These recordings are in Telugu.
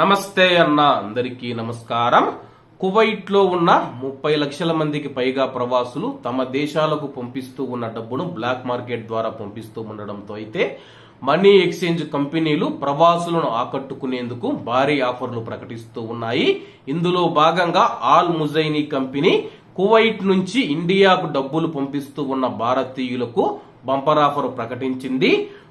నమస్తే అన్న అందరికీ నమస్కారం. కువైట్లో ఉన్న ముప్పై లక్షల మందికి పైగా ప్రవాసులు తమ దేశాలకు పంపిస్తూ ఉన్న డబ్బును బ్లాక్ మార్కెట్ ద్వారా పంపిస్తూ ఉండడంతో అయితే మనీ ఎక్స్చేంజ్ కంపెనీలు ప్రవాసులను ఆకట్టుకునేందుకు భారీ ఆఫర్లు ప్రకటిస్తూ ఉన్నాయి. ఇందులో భాగంగా ఆల్ ముజైనీ కంపెనీ కువైట్ నుంచి ఇండియాకు డబ్బులు పంపిస్తూ ఉన్న భారతీయులకు బంపర్ ఆఫర్ ప్రకటించింది.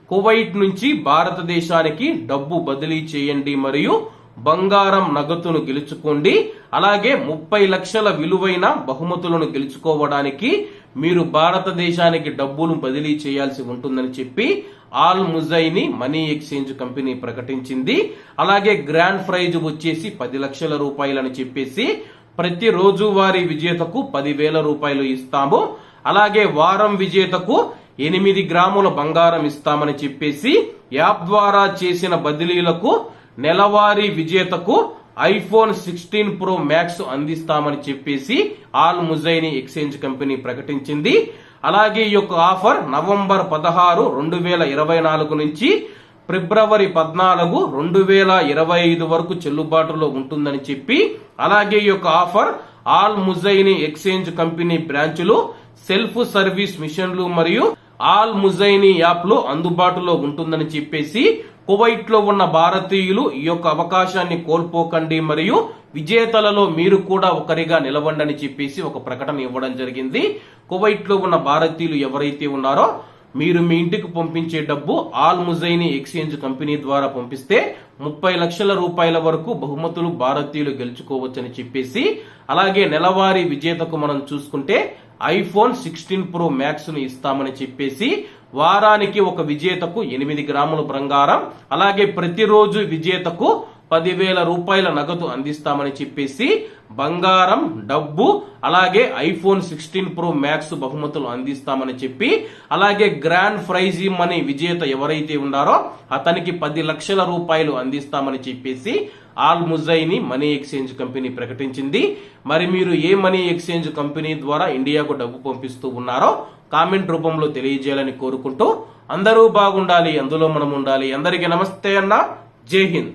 కువైట్ నుంచి భారతదేశానికి డబ్బు బదిలీ చేయండి మరియు బంగారం నగదును గెలుచుకోండి. అలాగే ముప్పై లక్షల విలువైన బహుమతులను గెలుచుకోవడానికి మీరు భారతదేశానికి డబ్బులు బదిలీ చేయాల్సి ఉంటుందని చెప్పి Al Muzaini money exchange company ప్రకటించింది. అలాగే గ్రాండ్ ప్రైజ్ వచ్చేసి పది లక్షల రూపాయలని చెప్పేసి ప్రతి రోజువారీ విజేతకు పదివేల రూపాయలు ఇస్తాము. అలాగే వారం విజేతకు ఎనిమిది గ్రాముల బంగారం ఇస్తామని చెప్పేసి యాప్ ద్వారా చేసిన బదిలీలకు నెలవారీ విజేతకు ఐఫోన్ సిక్స్టీన్ ప్రో మ్యాక్స్ అందిస్తామని చెప్పేసి ఆల్ ముజైని ఎక్స్చేంజ్ కంపెనీ ప్రకటించింది. అలాగే ఈ యొక్క ఆఫర్ నవంబర్ పదహారు రెండు వేల ఇరవై నాలుగు నుంచి ఫిబ్రవరి పద్నాలుగు రెండు వేల ఇరవై ఐదు వరకు చెల్లుబాటులో ఉంటుందని చెప్పి అలాగే ఈ యొక్క offer Al Muzaini exchange company బ్రాంచులు self service మిషన్లు మరియు ఆల్ ముజైనీ యాప్లో అందుబాటులో ఉంటుందని చెప్పేసి కువైట్లో ఉన్న భారతీయులు ఈ యొక్క అవకాశాన్ని కోల్పోకండి మరియు విజేతలలో మీరు కూడా ఒకరిగా నిలవండి చెప్పేసి ఒక ప్రకటన ఇవ్వడం జరిగింది. కువైట్లో ఉన్న భారతీయులు ఎవరైతే ఉన్నారో మీరు మీ ఇంటికి పంపించే డబ్బు ఆల్ ముజైని ఎక్స్చేంజ్ కంపెనీ ద్వారా పంపిస్తే ముప్పై లక్షల రూపాయల వరకు బహుమతులు భారతీయులు గెలుచుకోవచ్చని చెప్పేసి అలాగే నెలవారీ విజేతకు మనం చూసుకుంటే ఐఫోన్ సిక్స్టీన్ ప్రో మ్యాక్స్ను ఇస్తామని చెప్పేసి వారానికి ఒక విజేతకు ఎనిమిది గ్రాముల బంగారం అలాగే ప్రతిరోజు విజేతకు పదివేల రూపాయల నగదు అందిస్తామని చెప్పేసి బంగారం డబ్బు అలాగే ఐఫోన్ సిక్స్టీన్ ప్రో మ్యాక్స్ బహుమతులు అందిస్తామని చెప్పి అలాగే గ్రాండ్ ప్రైజ్ మనీ విజేత ఎవరైతే ఉన్నారో అతనికి పది లక్షల రూపాయలు అందిస్తామని చెప్పేసి Al Muzaini money exchange company ప్రకటించింది. మరి మీరు ఏ మనీ ఎక్స్చేంజ్ కంపెనీ ద్వారా ఇండియాకు డబ్బు పంపిస్తూ ఉన్నారో కామెంట్ రూపంలో తెలియజేయాలని కోరుకుంటూ అందరూ బాగుండాలి అందులో మనం ఉండాలి అందరికీ నమస్తే అన్న. జై హింద్.